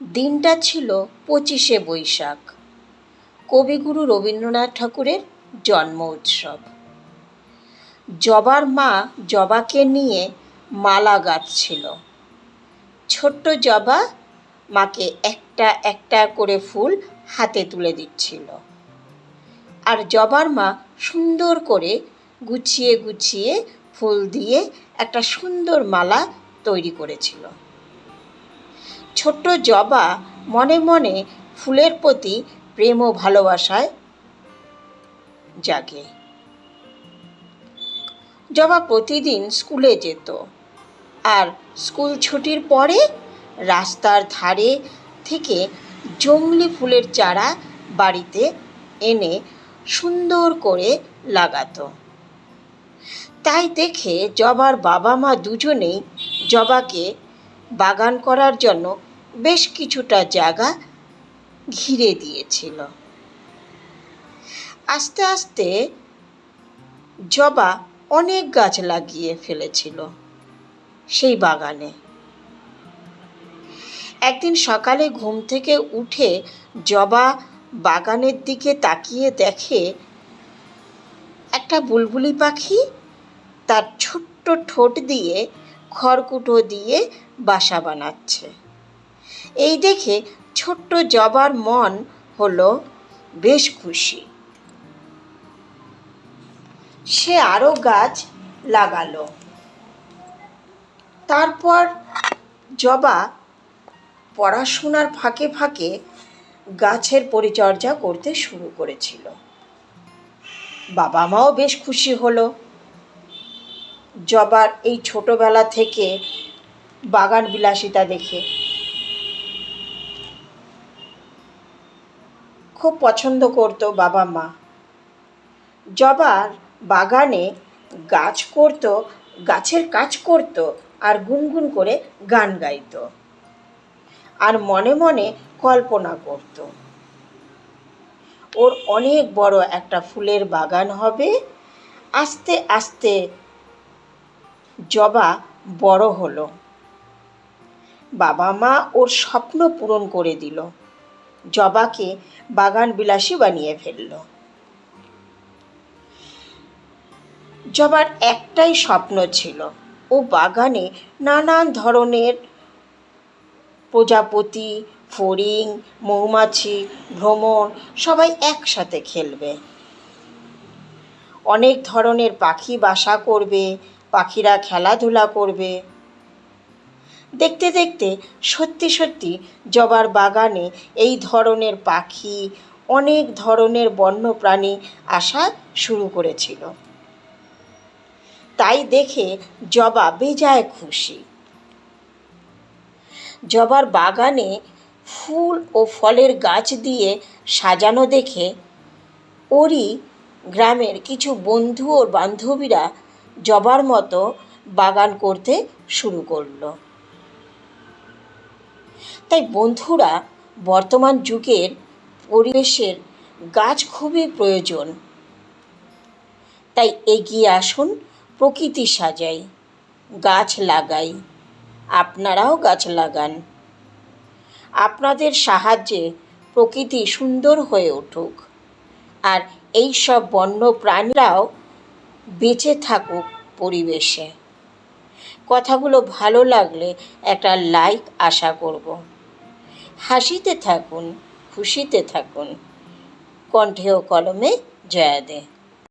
দিনটা ছিল পঁচিশে বৈশাখ। কবিগুরু রবীন্দ্রনাথ ঠাকুরের জন্ম উৎসব। জবার মা জবাকে নিয়ে মালা গাঁথছিল। ছোট্ট জবা মাকে একটা একটা করে ফুল হাতে তুলে দিচ্ছিল। আর জবার মা সুন্দর করে গুছিয়ে গুছিয়ে ফুল দিয়ে একটা সুন্দর মালা তৈরি করেছিল। ছোট্ট জবা মনে মনে ফুলের প্রতি প্রেম ও ভালোবাসায় জাগে। জবা প্রতিদিন স্কুলে যেত আর স্কুল ছুটির পরে রাস্তার ধারে থেকে জংলি ফুলের চারা বাড়িতে এনে সুন্দর করে লাগাতো। তাই দেখে জবার বাবা মা দুজনেই জবাকে বাগান করার জন্য বেশ কিছুটা জায়গা ঘিরে দিয়েছিল। আস্তে আস্তে জবা অনেক গাছ লাগিয়ে ফেলেছিল সেই বাগানে। একদিন সকালে ঘুম থেকে উঠে জবা বাগানের দিকে তাকিয়ে দেখে একটা বুলবুলি পাখি তার ছোট্ট ঠোঁট দিয়ে খড়কুটো দিয়ে বাসা বানাচ্ছে। এই দেখে ছোট্ট জবার মন হলো বেশ খুশি। সে আরও গাছ লাগালো। তারপর জবা পড়াশোনার ফাঁকে ফাঁকে গাছের পরিচর্যা করতে শুরু করেছিল। বাবা মাও বেশ খুশি হলো। জবার এই ছোটবেলা থেকে বাগান বিলাসিতা দেখে খুব পছন্দ করতো বাবা মা। জবার বাগানে গাছ করতো, গাছের কাজ করতো আর গুনগুন করে গান গাইতো আর মনে মনে কল্পনা করত। ওর অনেক বড় একটা ফুলের বাগান হবে। আস্তে আস্তে জবা বড় হলো। বাবা মা ওর স্বপ্ন পূরণ করে দিল। জবাকে বাগান বিলাসী বানিয়ে ফেলল। জবার একটাই স্বপ্ন ছিল, ও বাগানে নানান ধরনের প্রজাপতি, ফড়িং, মৌমাছি, ভ্রমণ, সবাই একসাথে খেলবে। অনেক ধরনের পাখি বাসা করবে, পাখিরা খেলাধুলা করবে। দেখতে দেখতে সত্যি সত্যি জবার বাগানে এই ধরনের পাখি, অনেক ধরনের বন্যপ্রাণী আসা শুরু করেছিল। তাই দেখে জবা বেজায় খুশি। জবার বাগানে ফুল ও ফলের গাছ দিয়ে সাজানো দেখে ওরই গ্রামের কিছু বন্ধু ও বান্ধবীরা জবার মতো বাগান করতে শুরু করল। তাই বন্ধুরা, বর্তমান যুগের পরিবেশের গাছ খুবই প্রয়োজন। তাই এগিয়ে আসুন, প্রকৃতি সাজাই, গাছ লাগাই। আপনারাও গাছ লাগান। আপনাদের সাহায্যে প্রকৃতি সুন্দর হয়ে উঠুক। আর এই সব বন্য প্রাণীরাও বেঁচে থাকুক পরিবেশে। কথাগুলো ভালো লাগলে একটা লাইক আশা করব। হাসিতে থাকুন, খুশিতে থাকুন। কণ্ঠে ও কলমে জয়া দে।